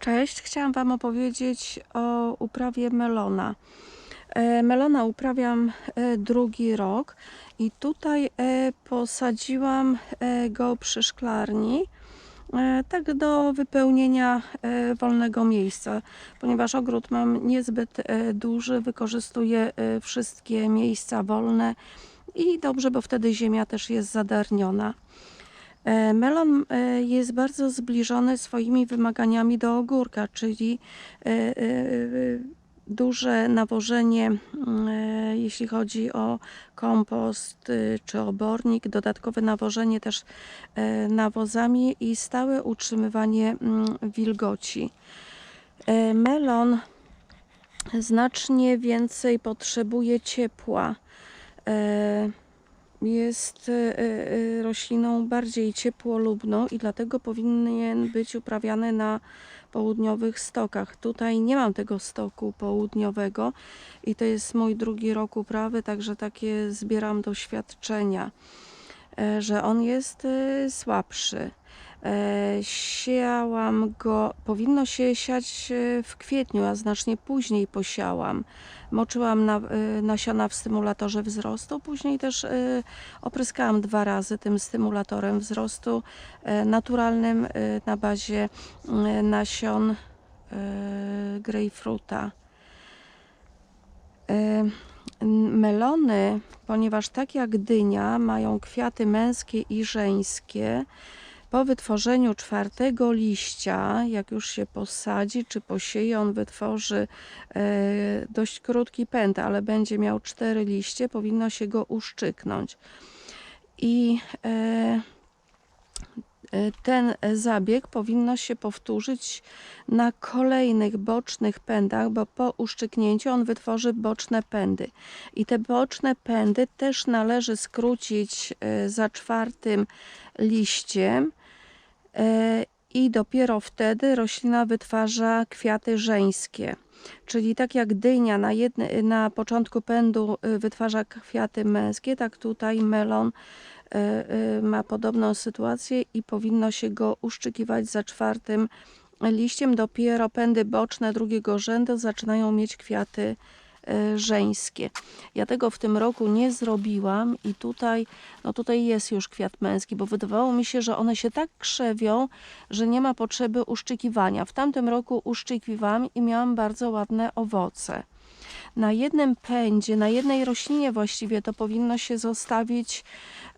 Cześć, chciałam Wam opowiedzieć o uprawie melona. E, Melona uprawiam e, drugi rok i tutaj e, posadziłam go przy szklarni, tak do wypełnienia wolnego miejsca, ponieważ ogród mam niezbyt duży, wykorzystuję wszystkie miejsca wolne i dobrze, bo wtedy ziemia też jest zadarniona. E, Melon e, jest bardzo zbliżony swoimi wymaganiami do ogórka, czyli e, duże nawożenie, mm, jeśli chodzi o kompost czy obornik, dodatkowe nawożenie też nawozami i stałe utrzymywanie mm, wilgoci. Melon znacznie więcej potrzebuje ciepła. Jest e, e, rośliną bardziej ciepłolubną i dlatego powinien być uprawiany na południowych stokach. Tutaj nie mam tego stoku południowego i to jest mój drugi rok uprawy, także takie zbieram doświadczenia, e, że on jest słabszy. E, Siałam go, powinno się siać e, w kwietniu, a znacznie później posiałam. Moczyłam na, e, nasiona w stymulatorze wzrostu, później też opryskałam dwa razy tym stymulatorem wzrostu naturalnym na bazie nasion grejpfruta. Melony, ponieważ tak jak dynia mają kwiaty męskie i żeńskie, po wytworzeniu czwartego liścia, jak już się posadzi czy posieje, on wytworzy e, dość krótki pęd, ale będzie miał cztery liście, powinno się go uszczyknąć. I e, e, ten zabieg powinno się powtórzyć na kolejnych bocznych pędach, bo po uszczyknięciu on wytworzy boczne pędy. I te boczne pędy też należy skrócić za czwartym liściem i dopiero wtedy roślina wytwarza kwiaty żeńskie. Czyli tak jak dynia na, jedne, na początku pędu y, wytwarza kwiaty męskie, tak tutaj melon y, y, ma podobną sytuację i powinno się go uszczykiwać za czwartym liściem. Dopiero pędy boczne drugiego rzędu zaczynają mieć kwiaty żeńskie. Ja tego w tym roku nie zrobiłam i tutaj, no tutaj jest już kwiat męski, bo wydawało mi się, że one się tak krzewią, że nie ma potrzeby uszczykiwania. W tamtym roku uszczykiwałam i miałam bardzo ładne owoce. Na jednym pędzie, na jednej roślinie właściwie to powinno się zostawić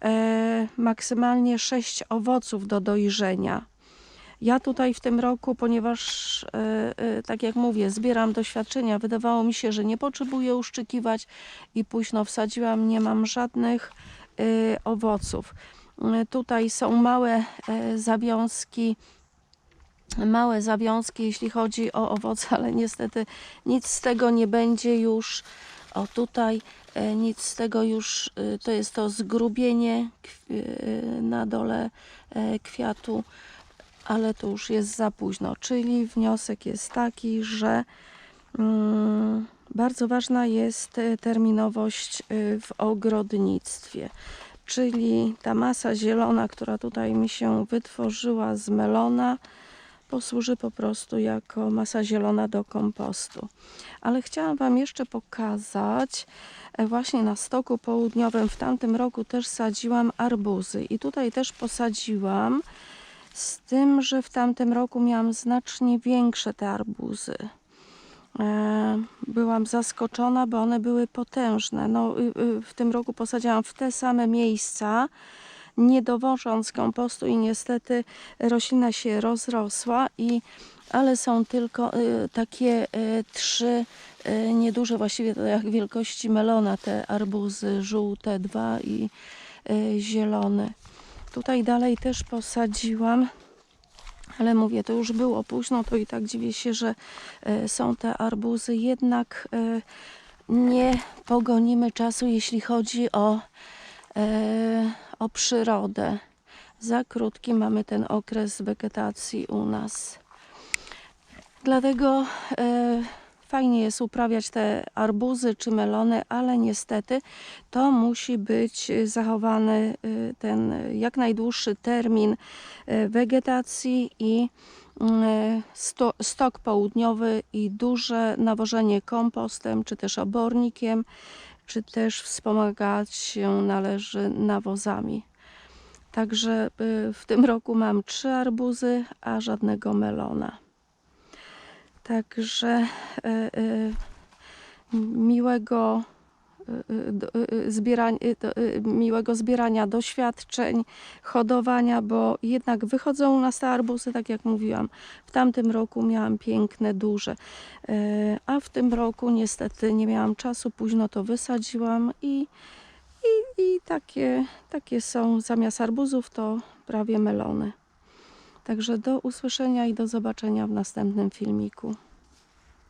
e, maksymalnie 6 owoców do dojrzenia. Ja tutaj w tym roku, ponieważ, e, e, tak jak mówię, zbieram doświadczenia, wydawało mi się, że nie potrzebuję uszczykiwać i późno wsadziłam, nie mam żadnych e, owoców. Tutaj są małe zawiązki, małe zawiązki, jeśli chodzi o owoce, ale niestety nic z tego nie będzie już. O tutaj nic z tego już, to jest to zgrubienie na dole kwiatu ale to już jest za późno. Czyli wniosek jest taki, że mm, bardzo ważna jest e, terminowość e, w ogrodnictwie. Czyli ta masa zielona, która tutaj mi się wytworzyła z melona, posłuży po prostu jako masa zielona do kompostu. Ale chciałam Wam jeszcze pokazać, e, właśnie na stoku południowym w tamtym roku też sadziłam arbuzy i tutaj też posadziłam z tym, że w tamtym roku miałam znacznie większe te arbuzy. E, Byłam zaskoczona, bo one były potężne. No, y, y, w tym roku posadziłam w te same miejsca, nie dowożąc kompostu i niestety roślina się rozrosła i ale są tylko y, takie trzy nieduże, właściwie to jak wielkości melona, te arbuzy żółte dwa i zielony. Tutaj dalej też posadziłam, ale mówię, to już było późno, to i tak dziwię się, że e, są te arbuzy. Jednak e, nie pogonimy czasu, jeśli chodzi o, e, o przyrodę. Za krótki mamy ten okres wegetacji u nas. Dlatego fajnie jest uprawiać te arbuzy czy melony, ale niestety to musi być e, zachowany e, ten jak najdłuższy termin wegetacji i sto, stok południowy i duże nawożenie kompostem, czy też obornikiem, czy też wspomagać się należy nawozami. Także y, w tym roku mam trzy arbuzy, a żadnego melona. Także y, y, miłego do- y, miłego zbierania doświadczeń, hodowania, bo jednak wychodzą u nas te arbuzy, tak jak mówiłam. W tamtym roku miałam piękne, duże, a w tym roku niestety nie miałam czasu, późno to wysadziłam i, i, i takie, takie są zamiast arbuzów to prawie melony. Także do usłyszenia i do zobaczenia w następnym filmiku.